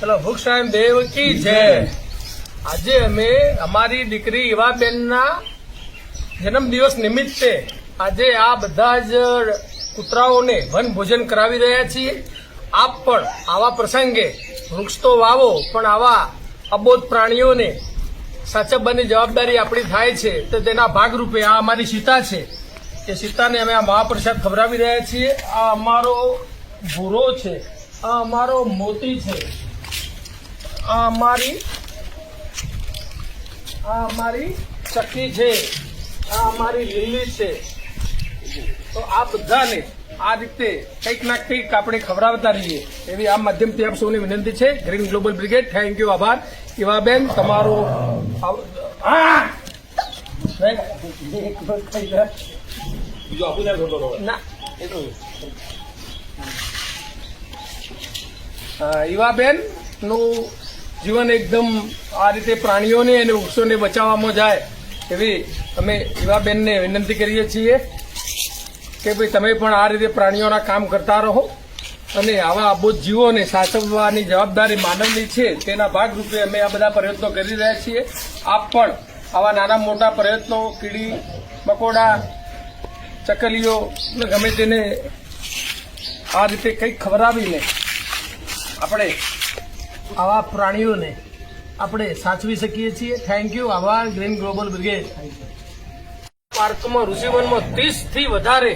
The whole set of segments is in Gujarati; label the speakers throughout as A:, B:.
A: ચલો ભૂક્ષાયમ દેવ કી જય. આજે અમે અમારી દીકરી ઈવાબેનના જન્મદિવસ નિમિત્તે આજે આ બધા જ કૂતરાઓને વન ભોજન કરાવી રહ્યા છીએ. આપ પણ આવા પ્રસંગે વૃક્ષ તો વાવો, પણ આવા અબોધ પ્રાણીઓને સાચવવાની જવાબદારી આપણી થાય છે. તો તેના ભાગરૂપે આ અમારી સીતા છે. એ સીતાને અમે આ મહાપ્રસાદ ખવડાવી રહ્યા છીએ. આ અમારો ભૂરો છે. આ અમારો મોતી છે. આ અમારી આ અમારી ચક્કી છે આ અમારી લીલી છે. તો આ બધાને આ રીતે કંઈક ના કંઈક આપણે ખવડાવતા રહીએ. એવી આ માધ્યમથી આપ સૌની વિનંતી છે. Green global brigade thank you આભાર. એવા બેન તમારો આવ- આ! ના એ તો નું. જીવન એકદમ આ રીતે પ્રાણીઓને અને વૃક્ષોને બચાવવામાં જાય એવી અમે ઈવાબેનને વિનંતી કરીએ છીએ કે ભાઈ તમે પણ આ રીતે પ્રાણીઓના કામ કરતા રહો અને આવા અબોધ જીવોને સાચવવાની જવાબદારી માનવની છે તેના ભાગરૂપે અમે આ બધા પ્રયત્નો કરી રહ્યા છીએ. આપ પણ આવા નાના મોટા પ્રયત્નો, કીડી, મકોડા, ચકલીઓ, ગમે તેને આ રીતે કંઈક ખવડાવીને આપણે આવા પ્રાણીઓને આપણે સાચવી શકીએ છીએ. થેન્ક યુ આભાર ગ્રીન ગ્લોબલ બ્રિગેડ પાર્કમાં, ઋષિવનમાં ત્રીસથી વધારે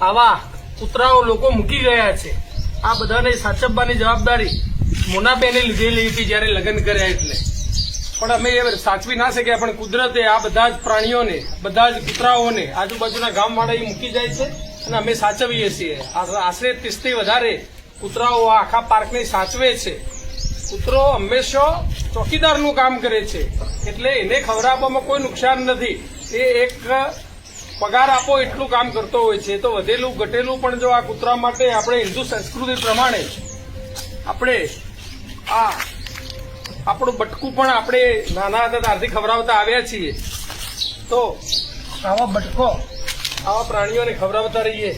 A: આવા કૂતરાઓ લોકો મૂકી ગયા છે. આ બધાને સાચવવાની જવાબદારી મોનાબેને લીધેલી હતી જ્યારે લગ્ન કર્યા એટલે. પણ અમે એ સાચવી ના શક્યા, પણ કુદરતે આ બધા જ પ્રાણીઓને, બધા જ કૂતરાઓને આજુબાજુના ગામવાળા એ મૂકી જાય છે અને અમે સાચવીએ છીએ. આશરે ત્રીસથી વધારે કૂતરાઓ આખા પાર્કને સાચવે છે. કૂતરો હંમેશા ચોકીદારનું કામ કરે છે. એટલે એને ખવડાવવામાં કોઈ નુકસાન નથી. એ એક પગાર આપો એટલું કામ કરતો હોય છે. તો વધેલું, ઘટેલું પણ જો આ કૂતરા માટે આપણે હિન્દુ સંસ્કૃતિ પ્રમાણે આપણે આ આપણું બટકું પણ આપણે નાના હતા ત્યારથી ખવડાવતા આવ્યા છીએ. તો આવા બટકો, આવા પ્રાણીઓને ખવડાવતા રહીએ.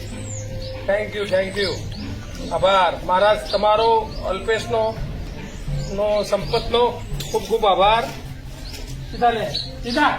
A: થેન્ક યુ થેન્ક યુ આભાર. મહારાજ, તમારો અલ્પેશનો નો સંપતનો ખૂબ ખૂબ આભાર. સીધા લે સીધા.